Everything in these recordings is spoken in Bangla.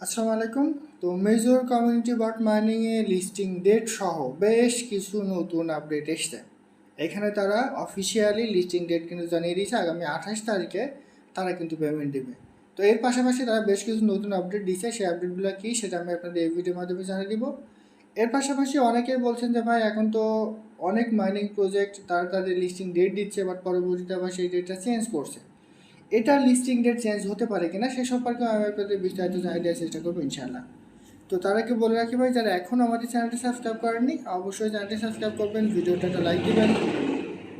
আসসালামু আলাইকুম। তো মেজর কমিউনিটি বাট মাইনিংয়ে লিস্টিং ডেট সহ বেশ কিছু নতুন আপডেট এসছে। এখানে তারা অফিসিয়ালি লিস্টিং ডেট কিন্তু জানিয়ে দিয়েছে, আগামী আঠাশ তারিখে তারা কিন্তু পেমেন্ট দেবে। তো এর পাশাপাশি তারা বেশ কিছু নতুন আপডেট দিচ্ছে সেই আপডেটগুলো কী সেটা আমি আপনাদের এই ভিডিওর মাধ্যমে জানিয়ে দিব। এর পাশাপাশি অনেকেই বলছেন যে, ভাই, এখন তো অনেক মাইনিং প্রজেক্ট তারা তাদের লিস্টিং ডেট দিচ্ছে বাট পরবর্তীতে আবার সেই ডেটটা চেঞ্জ করছে। এটা লিস্টিং ডেট চেঞ্জ হতে পারে কিনা সে সম্পর্কে আমি আপনাদের বিস্তারিত জানিয়ে দেওয়ার চেষ্টা করব ইনশাল্লাহ তো তারা কি বলে রাখি ভাই, যারা এখন আমাদের চ্যানেলটি সাবস্ক্রাইব করেননি, অবশ্যই চ্যানেলটি সাবস্ক্রাইব করবেন ভিডিওটা একটা লাইক দেবেন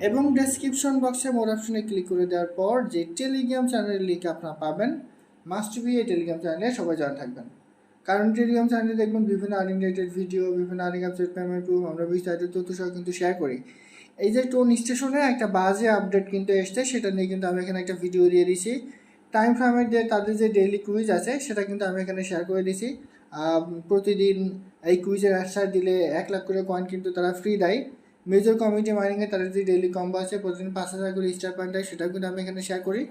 এবং ডেসক্রিপশন বক্সে মোর অপশনে ক্লিক করে দেওয়ার পর যে টেলিগ্রাম চ্যানেলের লিঙ্ক আপনারা পাবেন মাস্ট বি এই টেলিগ্রাম চ্যানেলে সবাই জয়েন থাকবেন। কারণ টেলিগ্রাম চ্যানেলে দেখবেন বিভিন্ন আর্নিং রিলেটেড ভিডিও বিভিন্ন আর্নিং আপডেট পেমেন্ট প্রুফ আমরা বিস্তারিত তথ্য সহ কিন্তু শেয়ার করি। এই যে টোন স্টেশনে একটা বাজে আপডেট কিন্তু এসছে সেটা নিয়ে কিন্তু আমি এখানে একটা ভিডিও দিয়ে দিয়েছি টাইম ফ্রেমের যে তাদের যে ডেইলি কুইজ আছে সেটা কিন্তু আমি এখানে শেয়ার করে আহ, প্রতিদিন এই কুইজের অ্যান্সার দিলে এক লাখ করে কয়েন কিন্তু তারা ফ্রি দেয়। মেজর কমিউনিটি মাইনিংয়ে তাদের যে ডেইলি কম্বো আছে প্রতিদিন পাঁচ হাজার করে স্টার পয়েন্ট দেয় সেটাও কিন্তু আমি এখানে শেয়ার করি।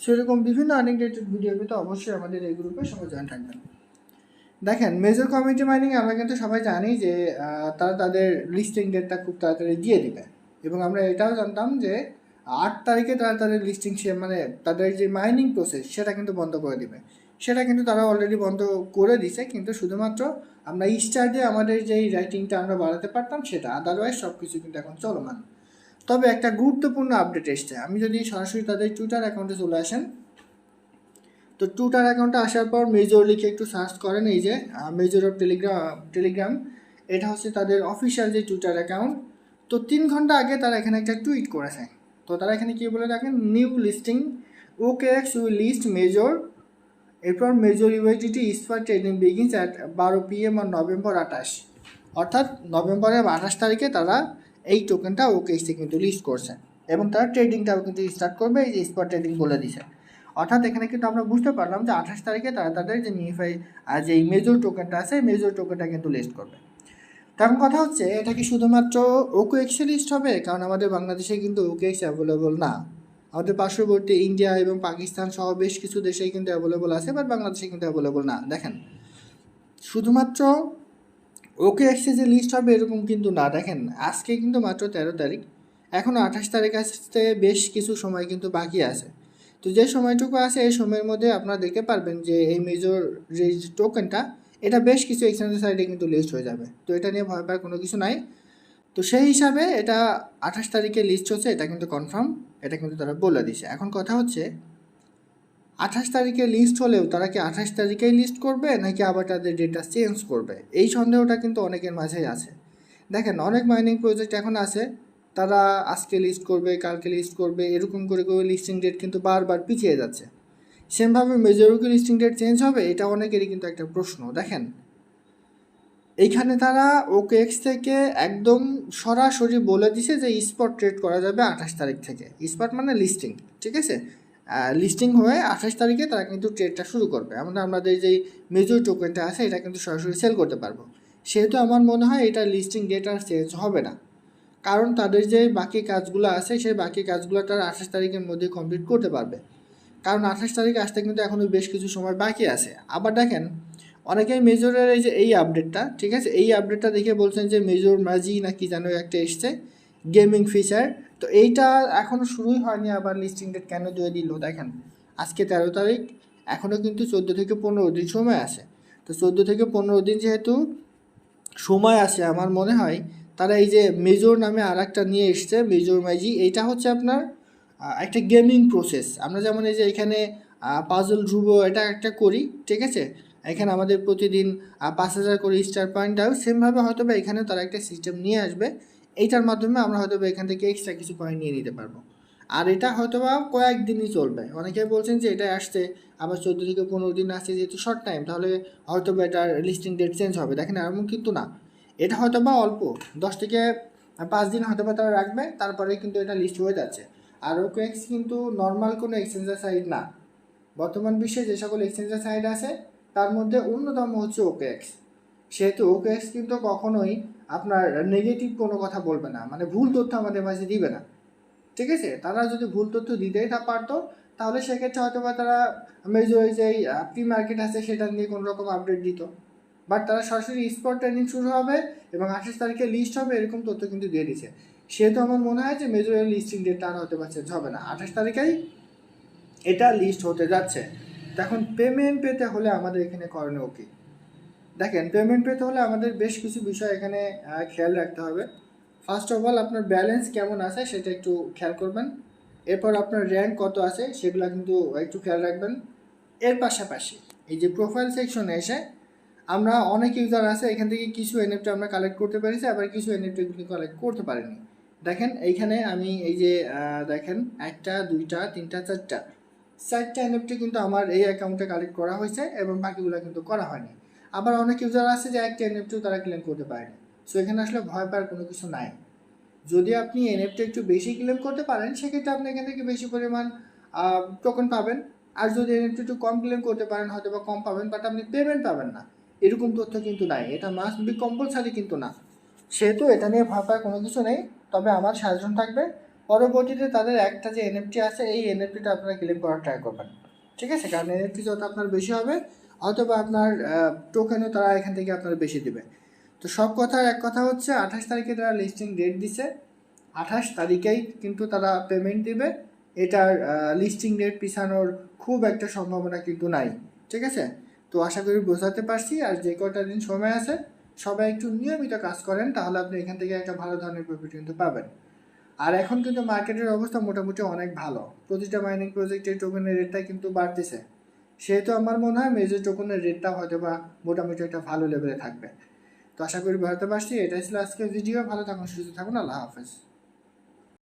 সেরকম বিভিন্ন আর্নিং রিলেটেড ভিডিও কিন্তু অবশ্যই আমাদের এই গ্রুপে সবাই জয়েন থাকবেন। দেখেন মেজর কমিউনিটি মাইনিং আমরা কিন্তু সবাই জানি যে তারা তাদের লিস্টিং ডেটটা খুব তাড়াতাড়ি দিয়ে দিবে। এবং আমরা এটাও জানতাম যে আট তারিখে তারা তাদের লিস্টিং মানে তাদের যে মাইনিং প্রসেস সেটা কিন্তু বন্ধ করে দিবে। সেটা কিন্তু তারা অলরেডি বন্ধ করে দিছে, কিন্তু শুধুমাত্র আমরা স্টার দিয়ে আমাদের যেই রাইটিংটা আমরা বাড়াতে পারতাম সেটা আদারওয়াইজ সব কিছু কিন্তু এখন চলমান। তবে একটা গুরুত্বপূর্ণ আপডেট এসছে। আমি যদি সরাসরি তাদের টুইটার অ্যাকাউন্টে চলে আসেন, তো টুইটার অ্যাকাউন্টে আসার পর মেজর লিখে একটু সার্চ করেন, এই যে মেজর অফ টেলিগ্রাম টেলিগ্রাম এটা হচ্ছে তাদের অফিসিয়াল যে টুইটার অ্যাকাউন্ট তো তিন ঘণ্টা আগে তারা এখানে একটা টুইট করেছে। তো তারা এখানে কী বলে রাখেন? New listing okay X will list major এরপর মেজর ইউআইটিটি ইস্পার ট্রেডিং বিগিনস অ্যাট বারো পিএম আর নভেম্বর আঠাশ। অর্থাৎ নভেম্বরের আঠাশ তারিখে তারা এই টোকেনটা ওকে এক্সে কিন্তু লিস্ট করছে। এবং তারা ট্রেডিংটাও কিন্তু স্টার্ট করবে, এই যে স্পট ট্রেডিং বলে দিছে। অর্থাৎ এখানে কিন্তু আমরা বুঝতে পারলাম যে আঠাশ তারিখে তারা তাদের যে নিউফাই যে মেজর টোকেনটা আছে মেজর টোকেনটা কিন্তু লিস্ট করবে। তখন কথা হচ্ছে, এটা কি শুধুমাত্র ওকো এক্সে লিস্ট হবে? কারণ আমাদের বাংলাদেশে কিন্তু ওকে এক্স অ্যাভেলেবল না। আমাদের পার্শ্ববর্তী ইন্ডিয়া এবং পাকিস্তান সহ বেশ কিছু দেশেই কিন্তু অ্যাভেলেবল আছে বাট বাংলাদেশে কিন্তু অ্যাভেলেবল না। দেখেন, শুধুমাত্র ওকে এক্সে যে লিস্ট হবে এরকম কিন্তু না। দেখেন, আজকে কিন্তু মাত্র তেরো তারিখ। এখন আঠাশ তারিখ আসতে বেশ কিছু সময় কিন্তু বাকি আছে। তো যে সময়টুকু আছে, এই সময়ের মধ্যে আপনারা দেখতে পারবেন যে এই মেজর যে টোকেনটা এটা বেশ কিছু এক্সচেঞ্জের সাইডে কিন্তু লিস্ট হয়ে যাবে। তো এটা নিয়ে ভয় পাওয়ার কোনো কিছু নাই। তো সেই হিসাবে এটা আঠাশ তারিখে লিস্ট হচ্ছে, এটা কিন্তু কনফার্ম এটা কিন্তু তারা বলে দিছে এখন কথা হচ্ছে, আঠাশ তারিখে লিস্ট হলেও তারা কি আঠাশ তারিখেই লিস্ট করবে, নাকি আবার তাদের ডেটা চেঞ্জ করবে? এই সন্দেহটা কিন্তু অনেকের মাঝেই আছে। দেখেন, অনেক মাইনিং প্রজেক্ট এখন আছে, তারা আজকে লিস্ট করবে, কালকে লিস্ট করবে, এরকম করে করে লিস্টিং ডেট কিন্তু বারবার পিছিয়ে যাচ্ছে। সেমভাবে লিস্টিং ডেট চেঞ্জ হবে, এটা অনেকেরই কিন্তু একটা প্রশ্ন, দেখেন। এইখানে তারা ওকে এক্স থেকে একদম সরাসরি বলে দিছে যে স্পট ট্রেড করা যাবে আঠাশ তারিখ থেকে। স্পট মানে লিস্টিং ঠিক আছে? লিস্টিং হয়ে আঠাশ তারিখে তারা কিন্তু ট্রেডটা শুরু করবে। আমরা আমাদের যেই মেজর টোকেনটা আছে, এটা কিন্তু সরাসরি সেল করতে পারব। সেহেতু আমার মনে হয় এটা লিস্টিং ডেট আর চেঞ্জ হবে না। কারণ তাদের যে বাকি কাজগুলো আছে, সেই বাকি কাজগুলো তারা আঠাশ তারিখের মধ্যে কমপ্লিট করতে পারবে। কারণ আঠাশ তারিখ আসতে কিন্তু এখনও বেশ কিছু সময় বাকি আছে। আবার দেখেন, অনেকেই মেজরের এই যে এই আপডেটটা, ঠিক আছে? এই আপডেটটা দেখে বলছেন যে মেজর ম্যাজি না কি যেন একটা এসছে গেমিং ফিচার তো এইটা এখনও শুরুই হয়নি, আবার লিস্টিং ডেট কেন দিয়ে দিল দেখেন। আজকে তেরো তারিখ এখনও কিন্তু চোদ্দ থেকে পনেরো দিন সময় আছে। তো চোদ্দ থেকে পনেরো দিন যেহেতু সময় আছে আমার মনে হয়, তারা এই যে মেজর নামে আর একটা নিয়ে এসছে, মেজর ম্যাজি এইটা হচ্ছে আপনার একটা গেমিং প্রসেস আমরা যেমন এই যে এখানে পাজল ধ্রুব এটা একটা করি, ঠিক আছে? এখানে আমাদের প্রতিদিন পাঁচ হাজার করে স্টার পয়েন্ট দেয় সেমভাবে হয়তো বা এখানে তারা একটা সিস্টেম নিয়ে আসবে। এইটার মাধ্যমে আমরা হয়তো বা এখান থেকে এক্সট্রা কিছু পয়েন্ট নিয়ে নিতে পারব। আর এটা হয়তো বা কয়েকদিনই চলবে। অনেকে বলছেন যে এটা আসছে, আবার চোদ্দ থেকে পনেরো দিন আসছে যেহেতু শর্ট টাইম তাহলে হয়তো বা এটার লিস্টিং ডেট চেঞ্জ হবে। দেখেন এমন কিন্তু না। এটা হয়তো বা অল্প। দশ থেকে পাঁচ দিন হয়তো বা তারা রাখবে, তারপরে কিন্তু এটা লিস্ট হয়ে যাচ্ছে। আর ওকেএক্স কিন্তু নর্মাল কোনো এক্সচেঞ্জার সাইট না। বর্তমান বিশ্বে যে সকল এক্সচেঞ্জার সাইট আছে, তার মধ্যে অন্যতম হচ্ছে ওকেএক্স সেহেতু ওকেএক্স কিন্তু কখনোই আপনার নেগেটিভ কোনো কথা বলবে না মানে ভুল তথ্য আমাদের মাঝে দিবে না। ঠিক আছে? তারা যদি ভুল তথ্য দিতেই তা পারতো, তাহলে সেক্ষেত্রে হয়তো বা তারা মেজর যে প্রি মার্কেট আছে সেটা নিয়ে কোনো রকম আপডেট দিত। বাট তারা সরাসরি স্পট ট্রেনিং শুরু হবে এবং আঠাশ তারিখে লিস্ট হবে, এরকম তথ্য কিন্তু দিয়ে দিচ্ছে সেহেতু আমার মনে হয় যে মেজরের লিস্টিং ডেটটা আর হতে পারছে, হবে না। আঠাশ তারিখেই এটা লিস্ট হতে যাচ্ছে। এখন পেমেন্ট পেতে হলে আমাদের এখানে করণীয় কি? দেখেন পেমেন্ট পেতে হলে আমাদের বেশ কিছু বিষয় এখানে খেয়াল রাখতে হবে। ফার্স্ট অফ অল আপনার ব্যালেন্স কেমন আছে সেটা একটু খেয়াল করবেন। এরপর আপনার র্যাঙ্ক কত আছে সেগুলো কিন্তু একটু খেয়াল রাখবেন। এর পাশাপাশি এই যে প্রোফাইল সেকশনে এসে আমরা অনেক ইউজার আছে, এখান থেকে কিছু এনএফটি আমরা কালেক্ট করতে পেরেছি, আবার কিছু এনএফটিগুলি কালেক্ট করতে পারিনি। দেখেন, এইখানে আমি এই যে দেখেন, একটা, দুইটা, তিনটা, চারটা। চারটা এনএফটি কিন্তু আমার এই অ্যাকাউন্টে কালেক্ট করা হয়েছে এবং বাকিগুলো কিন্তু করা হয়নি। আবার অনেক ইউজার আছে যে একটা এনএফটিও তারা ক্লেম করতে পারেনি সো এখানে আসলে ভয় পাওয়ার কোনো কিছু নাই। যদি আপনি এনএফটি একটু বেশি ক্লেম করতে পারেন, সেক্ষেত্রে আপনি এখান থেকে বেশি পরিমাণ টোকন পাবেন। আর যদি এনএফটি একটু কম ক্লেম করতে পারেন হয়তো বা কম পাবেন বাট আপনি পেমেন্ট পাবেন না। এরকম তথ্য কিন্তু নাই। এটা মাস্ট বি কম্পালসারি কিন্তু না। সেহেতু এটা নিয়ে ভয় পাওয়ার কোনো কিছু নেই। তবে আমার সাজেশন থাকবে, পরবর্তীতে তাদের একটা যে এনএফটি আছে, এই এনএফটিটা আপনারা ক্লেম করার ট্রাই করবেন। ঠিক আছে? কারণ এনএফটি যত আপনার বেশি হবে, অথবা আপনার টোকেনও তারা এখান থেকে আপনার বেশি দেবে। তো সব কথার এক কথা হচ্ছে, আঠাশ তারিখে তারা লিস্টিং ডেট দিছে। আঠাশ তারিখেই কিন্তু তারা পেমেন্ট দিবে। এটার লিস্টিং ডেট পিছানোর খুব একটা সম্ভাবনা কিন্তু নাই। ঠিক আছে? তো আশা করি বোঝাতে পারছি। আর যে কটা দিন সময় আছে সবাই একটু নিয়মিত কাজ করেন, তাহলে আপনি এখান থেকে একটা ভালো ধরনের প্রফিট কিন্তু পাবেন। আর এখন কিন্তু মার্কেটের অবস্থা মোটামুটি অনেক ভালো। প্রতিটা মাইনিং প্রজেক্টের টোকেনের রেটটা কিন্তু বাড়তেছে। সেহেতু আমার মনে হয় মেজর টোকেনের রেটটা হয়তো বা মোটামুটি একটা ভালো লেভেলে থাকবে। তো আশা করি ভারতে পারছি। এটাই ছিল আজকের ভিডিও ভালো থাকুন, সুস্থ থাকুন। আল্লাহ হাফেজ।